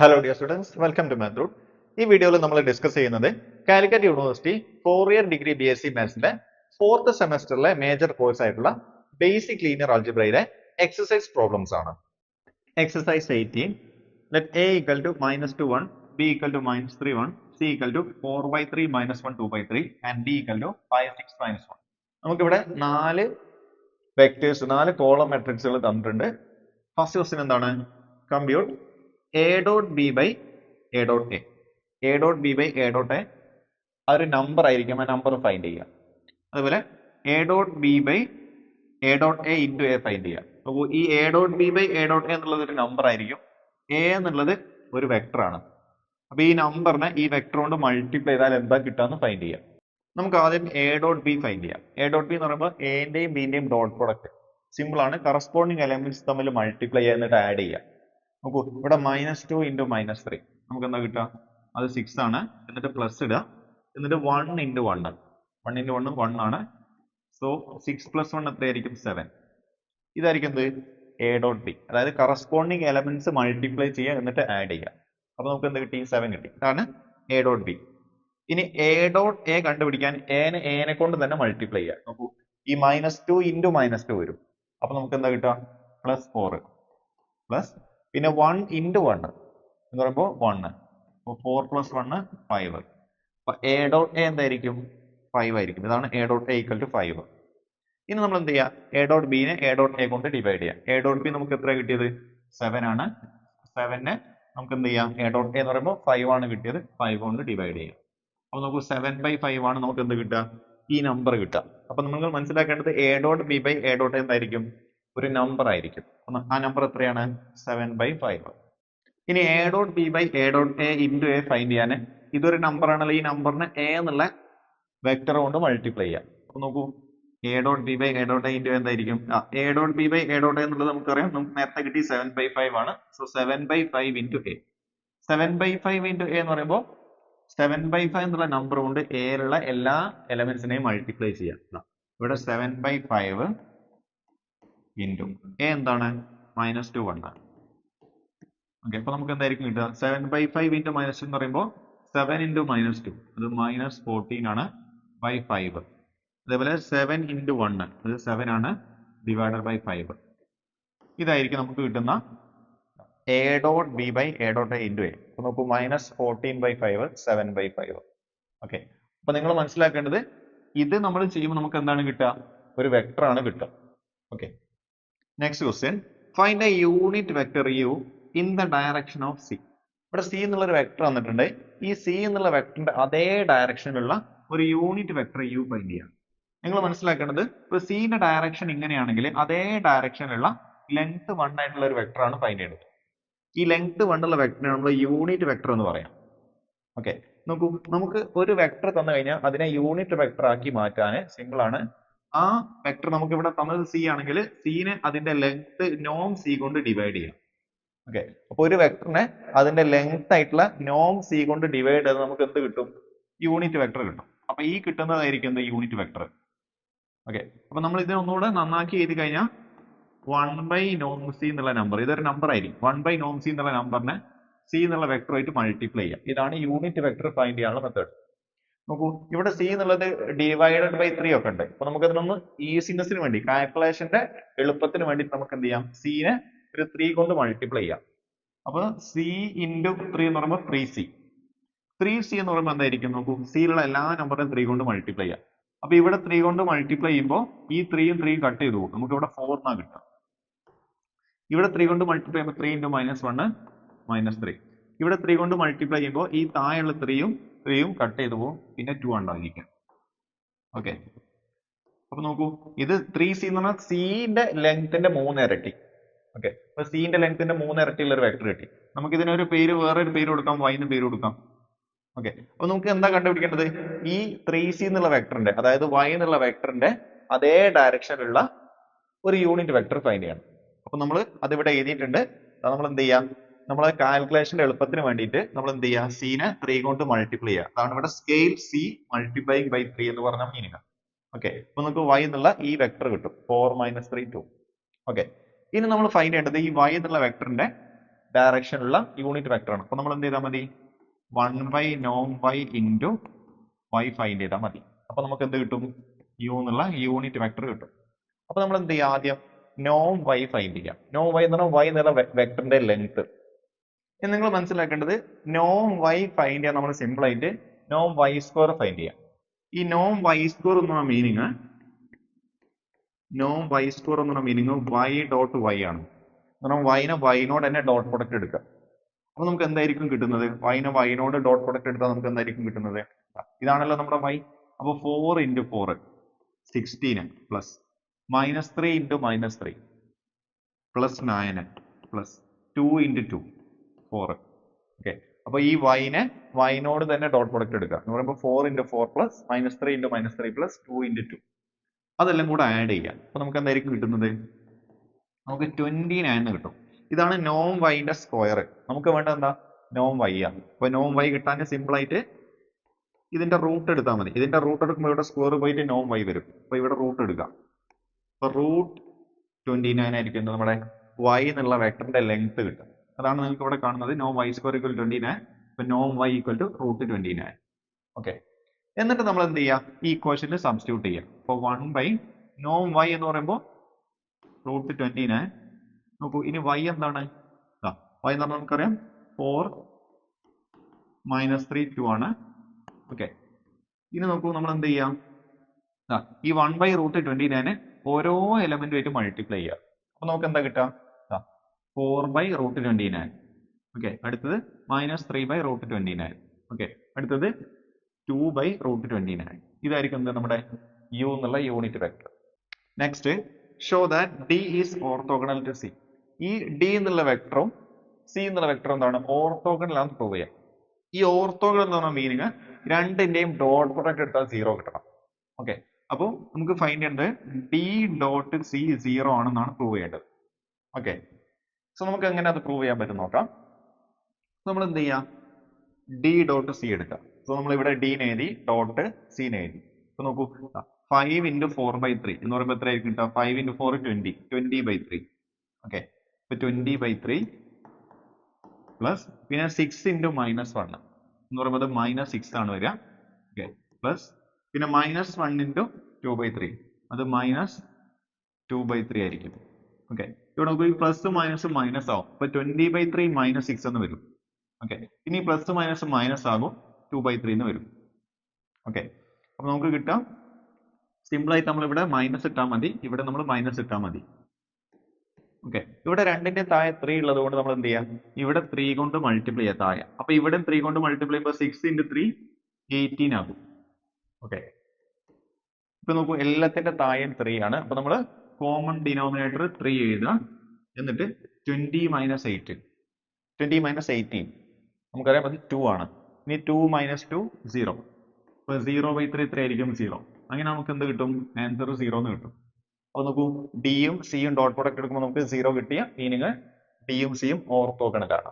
Hello dear students welcome to math root ഈ വീഡിയോയിൽ നമ്മൾ ഡിസ്കസ് ചെയ്യുന്നത് Calicut university four year degree B S C മാത്സിന്റെ fourth സെമസ്റ്ററിലെ major course ആയിട്ടുള്ള basic linear ആൾജിബ്രയിലെ എക്സസൈസ് പ്രോബ്ലംസ് ആണ്. Exercise eighteen let A equal to minus two one B equal to minus three one C equal to four by three minus one two by three and D equal to five six minus one നമുക്കിവിടെ നാല് vectors നാല് column മെട്രിക്സുകൾ തന്നിട്ടുണ്ട്. First question എന്താണ്? Compute A dot B by A dot A A dot B by A dot A ആ ഒരു number ആയിരിക്കും ആ നമ്പർ ഫൈൻഡ് ചെയ്യുക അതുപോലെ A dot B by A dot A into A find ചെയ്യുക അപ്പോൾ ഈ A dot B by A dot A എന്നുള്ളത് ഒരു നമ്പർ ആയിരിക്കും എ എന്നുള്ളത് ഒരു വെക്ടറാണ് അപ്പോൾ അപ്പൊ ഈ നമ്പറിനെ ഈ വെക്ടർ കൊണ്ട് മൾട്ടിപ്ലൈ ചെയ്താൽ എന്താ കിട്ടാന്ന് ഫൈൻഡ് ചെയ്യാം നമുക്ക് ആദ്യം എ ഡോട്ട് ബി ഫൈൻഡ് ചെയ്യാം എ ഡോട്ട് ബി എന്ന് പറയുമ്പോൾ എന്റെയും ബിന്റെയും ഡോട്ട് പ്രോഡക്റ്റ് സിമ്പിൾ ആണ് കറസ്പോണ്ടിങ് എലമെന്റ്സ് തമ്മിൽ മൾട്ടിപ്ലൈ ചെയ്യുക ആഡ് ചെയ്യാം നോക്കൂ ഇവിടെ minus two into minus three നമുക്ക് എന്താ കിട്ടുക? അത് സിക്സ് ആണ്. എന്നിട്ട് പ്ലസ് ഇടുക. എന്നിട്ട് one into one one into വണ്ണും വൺ ആണ്. സോ സിക്സ് പ്ലസ് വൺ എത്രയായിരിക്കും? സെവൻ ഇതായിരിക്കും എന്ത്? എ ഡോട്ട് ബി അതായത് കറസ്പോണ്ടിങ് എലമെന്റ്സ് മൾട്ടിപ്ലൈ ചെയ്യുക എന്നിട്ട് ആഡ് ചെയ്യുക. അപ്പൊ നമുക്ക് എന്ത് കിട്ടി? സെവൻ കിട്ടി. ഇതാണ് എ ഡോട്ട് ബി ഇനി എ ഡോട്ട് എ കണ്ടുപിടിക്കാൻ എനെ എനെ കൊണ്ട് തന്നെ മൾട്ടിപ്ലൈ ചെയ്യുക. നോക്കൂ ഈ minus two into minus two വരും. അപ്പൊ നമുക്ക് എന്താ കിട്ടുക? പ്ലസ് ഫോർ പ്ലസ് പിന്നെ വൺ ഇന്റു വൺ എന്ന് പറയുമ്പോൾ വൺ അപ്പോൾ ഫോർ പ്ലസ് വൺ ഫൈവ് അപ്പൊ എ ഡോട്ട് എ എന്തായിരിക്കും? ഫൈവ് ആയിരിക്കും. ഇതാണ് A dot A to five ഇനി നമ്മൾ എന്ത് ചെയ്യുക എ ഡോട്ട് ബിനെ എ ഡോട്ട് എ കൊണ്ട് ഡിവൈഡ് ചെയ്യാം. എ ഡോട്ട് ബി നമുക്ക് എത്ര കിട്ടിയത്? സെവൻ ആണ്. സെവനെ നമുക്ക് എന്ത് ചെയ്യാം? എ ഡോട്ട് എ എന്ന് പറയുമ്പോൾ ഫൈവ് ആണ് കിട്ടിയത്. ഫൈവ് കൊണ്ട് ഡിവൈഡ് ചെയ്യാം. അപ്പോൾ നമുക്ക് സെവൻ ബൈ ഫൈവ് ആണ് നമുക്ക് എന്ത് കിട്ടുക? ഈ നമ്പർ കിട്ടുക. അപ്പൊ നമ്മൾ മനസ്സിലാക്കേണ്ടത് A dot B by A dot എന്തായിരിക്കും? ഒരു നമ്പർ ആയിരിക്കും. ആ നമ്പർ എത്രയാണ്? സെവൻ ബൈ ഫൈവ് ഇനി A dot B by A dot A into A find ചെയ്യാൻ ഇതൊരു നമ്പർ ആണല്ലോ. ഈ നമ്പറിന് എ എന്നുള്ള വെക്ടർ കൊണ്ട് മൾട്ടിപ്ലൈ ചെയ്യാം. അപ്പൊ നോക്കൂ. A dot B by A dot A into എന്തായിരിക്കും? A dot B by A dot A എന്നുള്ളത് നമുക്കറിയാം. നമുക്ക് നേരത്തെ കിട്ടി സെവൻ ബൈ ഫൈവ് ആണ്. So seven by five into A seven by five into A എന്ന് പറയുമ്പോൾ സെവൻ ബൈ ഫൈവ് എന്നുള്ള നമ്പർ കൊണ്ട് എയിലുള്ള എല്ലാ എലമെന്റ്സിനെയും മൾട്ടിപ്ലൈ ചെയ്യാം. ഇവിടെ seven by five into A എന്താണ്? മൈനസ് ടു ആണ്. ഓക്കെ അപ്പൊ നമുക്ക് എന്തായിരിക്കും കിട്ടുക? Seven by five into minus two എന്ന് പറയുമ്പോൾ സെവൻ ഇന്റു മൈനസ് ടു അത് മൈനസ് ഫോർട്ടീൻ ആണ് ബൈ ഫൈവ് അതേപോലെ സെവൻ ഇന്റു വൺ അത് സെവൻ ആണ് ഡിവൈഡഡ് ബൈ ഫൈവ് ഇതായിരിക്കും നമുക്ക് കിട്ടുന്ന A dot B by A dot A into A അപ്പൊ നോക്കൂ minus fourteen by five seven by five okay അപ്പൊ നിങ്ങൾ മനസ്സിലാക്കേണ്ടത് ഇത് നമ്മൾ ചെയ്യുമ്പോൾ നമുക്ക് എന്താണ് കിട്ടുക? ഒരു വെക്ടർ ആണ് കിട്ടുക. Okay next question find a unit vector U in the direction of C ഇവിടെ സി എന്നുള്ള ഒരു വെക്ടർ വന്നിട്ടുണ്ട്. ഈ സി എന്നുള്ള വെക്ടറിന്റെ അതേ ഡയറക്ഷനിലുള്ള ഒരു യൂണിറ്റ് വെക്ടർ യു ഫൈൻഡ് ചെയ്യാം. നിങ്ങൾ മനസ്സിലാക്കേണ്ടത് ഇപ്പൊ സിന്റെ ഡയറക്ഷൻ ഇങ്ങനെയാണെങ്കിൽ അതേ ഡയറക്ഷനിലുള്ള ലെങ്ത് വൺ ആയിട്ടുള്ള ഒരു വെക്ടർ ആണ് ഫൈൻഡ് ചെയ്യേണ്ടത്. ഈ ലെങ്ത് വണ്ണുള്ള വെക്ടറിനെ നമ്മൾ യൂണിറ്റ് വെക്ടർ എന്ന് പറയാം. ഓക്കെ നോക്കൂ നമുക്ക് ഒരു വെക്ടർ തന്നു കഴിഞ്ഞാൽ അതിനെ യൂണിറ്റ് വെക്ടർ ആക്കി മാറ്റാൻ സിമ്പിൾ ആണ് ആ വെക്ടർ നമുക്ക് ഇവിടെ തന്നത് c ആണെങ്കിൽ c നെ അതിന്റെ ലെങ്ത് നോം c കൊണ്ട് ഡിവൈഡ് ചെയ്യാം. ഓക്കെ അപ്പൊ ഒരു വെക്ടറിനെ അതിന്റെ ലെങ്ത് ആയിട്ടുള്ള നോം c കൊണ്ട് ഡിവൈഡ് ചെയ്താൽ നമുക്ക് എന്ത് കിട്ടും? യൂണിറ്റ് വെക്ടർ കിട്ടും. അപ്പൊ ഈ കിട്ടുന്നതായിരിക്കും എന്ത്? യൂണിറ്റ് വെക്ടർ ഓക്കെ അപ്പൊ നമ്മൾ ഇതിനെ ഒന്നുകൂടെ നന്നാക്കി എഴുതി കഴിഞ്ഞാൽ വൺ ബൈ നോം സി എന്നുള്ള നമ്പർ ഇതൊരു നമ്പർ ആയിരിക്കും. വൺ ബൈ നോം സി എന്നുള്ള നമ്പറിനെ സി എന്നുള്ള വെക്ടറുമായിട്ട് മൾട്ടിപ്ലൈ ചെയ്യാം. ഇതാണ് യൂണിറ്റ് വെക്ടർ ഫൈൻഡ് ചെയ്യാനുള്ള മെത്തേഡ് നോക്കൂ ഇവിടെ സി എന്നുള്ളത് ഡിവൈഡഡ് ബൈ ത്രീ ഒക്കെ ഉണ്ട്. അപ്പൊ നമുക്ക് അതിനൊന്ന് ഈസിനെസ്സിന് വേണ്ടി കാൽക്കുലേഷന്റെ എളുപ്പത്തിന് വേണ്ടി നമുക്ക് എന്ത് ചെയ്യാം? സീനെ ഒരു ത്രീ കൊണ്ട് മൾട്ടിപ്ലൈ ചെയ്യാം. അപ്പൊ സി ഇന്റു ത്രീ എന്ന് പറയുമ്പോൾ ത്രീ സി ത്രീ സി എന്ന് പറയുമ്പോൾ എന്തായിരിക്കും? നോക്കൂ സിയിലുള്ള എല്ലാ നമ്പറും ത്രീ കൊണ്ട് മൾട്ടിപ്ലൈ ചെയ്യാം. അപ്പൊ ഇവിടെ ത്രീ കൊണ്ട് മൾട്ടിപ്ലൈ ചെയ്യുമ്പോൾ ഈ ത്രീയും ത്രീയും കട്ട് ചെയ്തു പോകും നമുക്ക് ഇവിടെ ഫോർ എന്നാ കിട്ടുക. ഇവിടെ ത്രീ കൊണ്ട് മൾട്ടിപ്ലൈ ചെയ്യുമ്പോൾ three into minus one minus three ഇവിടെ ത്രീ കൊണ്ട് മൾട്ടിപ്ലൈ ചെയ്യുമ്പോൾ ഈ താഴെയുള്ള ത്രീയും ത്രീയും കട്ട് ചെയ്തു പോകും പിന്നെ ടു ഉണ്ടായിരിക്കും. ഓക്കെ അപ്പൊ നോക്കൂ. ഇത് ത്രീ സി എന്ന് പറഞ്ഞാൽ സിന്റെ ലെങ്ത്തിന്റെ മൂന്ന് ഇരട്ടി. ഓക്കെ അപ്പൊ സിന്റെ ലെങ്ത്തിന്റെ മൂന്ന് ഇരട്ടിയുള്ള ഒരു വെക്ടർ കിട്ടി. നമുക്ക് ഇതിനൊരു പേര് വേറെ ഒരു പേര് കൊടുക്കാം y എന്ന് പേര് കൊടുക്കാം. ഓക്കെ അപ്പൊ നമുക്ക് എന്താ കണ്ടുപിടിക്കേണ്ടത്? ഈ ത്രീ സി എന്നുള്ള വെക്ടറിന്റെ അതായത് y എന്നുള്ള വെക്ടറിന്റെ അതേ ഡയറക്ഷനിലുള്ള ഒരു യൂണിറ്റ് വെക്ടർ ഫൈൻഡ് ചെയ്യണം. അപ്പൊ നമ്മൾ അതിവിടെ എഴുതിയിട്ടുണ്ട്. നമ്മൾ എന്ത് ചെയ്യാം? നമ്മൾ കാൽക്കുലേഷന്റെ എളുപ്പത്തിന് വേണ്ടിയിട്ട് നമ്മൾ എന്ത് ചെയ്യുക? സീനെ ത്രീ കൊണ്ട് മൾട്ടിപ്ലൈ ചെയ്യുക. അതാണ് ഇവിടെ scale C multiplying by three എന്ന് പറഞ്ഞ മീനിങ് ഓക്കെ അപ്പൊ നമുക്ക് y എന്നുള്ള ഈ വെക്ടർ കിട്ടും. Four minus three two okay ഇനി നമ്മൾ ഫൈൻഡ് ചെയ്യേണ്ടത് ഈ y എന്നുള്ള വെക്ടറിന്റെ ഡയറക്ഷനുള്ള യൂണിറ്റ് വെക്ടർ ആണ്. അപ്പൊ നമ്മൾ എന്ത് ചെയ്താൽ മതി? വൺ ബൈ നോൺ വൈ ഇന്റു വൈ ഫൈൻഡ് ചെയ്താൽ മതി. അപ്പൊ നമുക്ക് എന്ത് കിട്ടും? യു എന്നുള്ള യൂണിറ്റ് വെക്ടർ കിട്ടും. അപ്പൊ നമ്മൾ എന്ത് ചെയ്യുക ആദ്യം? നോൺ വൈ ഫൈൻഡ് ചെയ്യാം നോൺ വൈ എന്ന് പറഞ്ഞാൽ വൈ എന്നുള്ള വെക്ടറിന്റെ ലെങ്ത് നിങ്ങൾ മനസ്സിലാക്കേണ്ടത് നോം വൈ ഫൈൻഡ് ചെയ്യാൻ നമ്മൾ സിമ്പിൾ ആയിട്ട് നോം വൈ സ്ക്വയർ ഫൈൻഡ് ചെയ്യാം. ഈ നോം വൈ സ്ക്വയർ എന്നുള്ള മീനിങ് നോം വൈ സ്ക്വയർ എന്നുള്ള മീനിങ് വൈ ഡോട്ട് വൈ ആണ്. കാരണം വൈനെ വൈനോട് തന്നെ ഡോട്ട് പ്രൊഡക്റ്റ് എടുക്കുക അപ്പൊ നമുക്ക് എന്തായിരിക്കും കിട്ടുന്നത്? വൈനെ വൈനോട് ഡോട്ട് പ്രൊഡക്റ്റ് എടുത്താൽ നമുക്ക് എന്തായിരിക്കും കിട്ടുന്നത്? ഇതാണല്ലോ നമ്മുടെ വൈ അപ്പൊ four into four sixteen plus minus three into minus three plus nine plus two into two four okay അപ്പൊ ഈ വൈനെ വൈനോട് തന്നെ ഡോട്ട് പ്രൊഡക്റ്റ് എടുക്കുക. എന്ന് പറയുമ്പോൾ four into four plus minus three into minus three plus two into two അതെല്ലാം കൂടെ add ചെയ്യാം. അപ്പൊ നമുക്ക് എന്തായിരിക്കും കിട്ടുന്നത്? നമുക്ക് ട്വന്റി നയൻ കിട്ടും. ഇതാണ് നോം വൈന്റെ സ്ക്വയർ നമുക്ക് വേണ്ട എന്താ? നോം വൈ ആണ് അപ്പൊ നോം വൈ കിട്ടാൻ സിമ്പിൾ ആയിട്ട് ഇതിന്റെ റൂട്ട് എടുത്താൽ മതി. ഇതിന്റെ റൂട്ട് എടുക്കുമ്പോൾ ഇവിടെ സ്ക്വയർ പോയിട്ട് നോം വൈ വരും. അപ്പൊ ഇവിടെ റൂട്ട് എടുക്കുക അപ്പൊ റൂട്ട് ട്വന്റി നയൻ ആയിരിക്കും നമ്മുടെ? വൈ എന്നുള്ള വെക്ടറിന്റെ ലെങ്ത് കിട്ടും. അതാണ് നിങ്ങൾക്ക് ഇവിടെ കാണുന്നത്. നോം Y square equal twenty nine ഇപ്പൊ നോം Y equal to root twenty nine okay എന്നിട്ട് നമ്മൾ എന്ത് ചെയ്യാം? ഈ ഇക്വേഷനിൽ സബ്സ്റ്റിറ്റ്യൂട്ട് ചെയ്യാം. അപ്പോൾ വൺ ബൈ നോം വൈ എന്ന് പറയുമ്പോൾ റൂട്ട് ട്വന്റി നയൻ നോക്കൂ ഇനി വൈ എന്താണ്? വൈ എന്ന് പറഞ്ഞാൽ നമുക്കറിയാം. ഫോർ മൈനസ് ത്രീ ടു ആണ്. ഓക്കെ ഇനി നോക്കൂ നമ്മൾ എന്ത് ചെയ്യാം? ഈ one by root twenty nine ഓരോ എലമെന്റുമായിട്ട് മൾട്ടിപ്ലൈ ചെയ്യാം. അപ്പൊ നമുക്ക് എന്താ കിട്ടുക? Four by root twenty nine okay അടുത്തത് minus three by root twenty nine okay അടുത്തത് two by root twenty nine ഇതായിരിക്കും എന്ത്? നമ്മുടെ യു എന്നുള്ള unit vector next show that D is orthogonal to C ഈ ഡി എന്നുള്ള വെക്ടറും സി എന്നുള്ള വെക്ടറും എന്താണ്? ഓർത്തോഗണൽ ആണെന്ന് പ്രൂവ് ചെയ്യാം. ഈ ഓർത്തോഗണൽ എന്ന് പറഞ്ഞ മീനിങ് രണ്ടിന്റെയും ഡോട്ട് പ്രൊഡക്റ്റ് എടുത്താൽ സീറോ കിട്ടണം. ഓക്കെ അപ്പോൾ നമുക്ക് ഫൈൻഡ് ചെയ്യേണ്ടത് ഡി ഡോട്ട് സി സീറോ ആണെന്നാണ് പ്രൂവ് ചെയ്യേണ്ടത്. ഓക്കെ സോ നമുക്ക് എങ്ങനെ അത് പ്രൂവ് ചെയ്യാൻ പറ്റും നോക്കാം. നമ്മൾ എന്ത് ചെയ്യാം? ഡി ഡോട്ട് സി എടുക്കാം സോ നമ്മൾ ഇവിടെ ഡി എഴുതി ഡോട്ട് സി എഴുതി. അപ്പൊ നോക്കൂ. Five into four by three എന്ന് പറയുമ്പോൾ എത്ര ആയിരിക്കും കേട്ടോ five into four twenty twenty by three okay ഇപ്പൊ ട്വന്റി ബൈ ത്രീ പ്ലസ് പിന്നെ സിക്സ് ഇന്റു മൈനസ് വൺ എന്ന് പറയുമ്പോൾ മൈനസ് സിക്സ് ആണ് വരിക. ഓക്കെ പ്ലസ് പിന്നെ minus one into two by three അത് മൈനസ് ടു ബൈ ത്രീ ആയിരിക്കും. ഓക്കെ ഇവിടെ നമുക്ക് ഈ പ്ലസ് മൈനസ് മൈനസ് ആവും. അപ്പൊ twenty by three minus six എന്ന് വരും. ഓക്കെ ഇനി പ്ലസ് മൈനസ് മൈനസ് ആകും. ടു ബൈ ത്രീ എന്ന് വരും. ഓക്കെ അപ്പൊ നമുക്ക് കിട്ടാം. സിമ്പിൾ ആയിട്ട് നമ്മൾ ഇവിടെ മൈനസ് ഇട്ടാൽ മതി. ഇവിടെ നമ്മൾ മൈനസ് ഇട്ടാൽ മതി. ഓക്കെ ഇവിടെ രണ്ടിന്റെ താഴെ ത്രീ ഉള്ളത് കൊണ്ട് നമ്മൾ എന്ത് ചെയ്യാം? ഇവിടെ ത്രീ കൊണ്ട് മൾട്ടിപ്ലൈ ചെയ്യാം താഴെ. അപ്പൊ ഇവിടെ ത്രീ കൊണ്ട് മൾട്ടിപ്ലൈ ചെയ്യുമ്പോൾ സിക്സ് ഇന്റു ത്രീ എയ്റ്റീൻ ആകും. ഓക്കെ ഇപ്പൊ നോക്കൂ എല്ലാത്തിന്റെ താഴെയും ത്രീ ആണ്. അപ്പൊ നമ്മൾ കോമൺ ഡിനോമിനേറ്റർ ത്രീ എഴുതുക. എന്നിട്ട് twenty minus eight twenty minus eighteen നമുക്കറിയാം അത് ടു ആണ്. ഇനി ടു മൈനസ് ടു സീറോ അപ്പൊ സീറോ ബൈ ത്രീ ഇത്ര ആയിരിക്കും സീറോ അങ്ങനെ നമുക്ക് എന്ത് കിട്ടും? ആൻസർ സീറോ എന്ന് കിട്ടും. അപ്പൊ നോക്കൂ ഡിയും സിയും ഡോട്ട് പ്രൊഡക്റ്റ് എടുക്കുമ്പോൾ നമുക്ക് സീറോ കിട്ടിയ മീനിങ് ഡിയും സിയും ഓർത്തോഗണലാണ്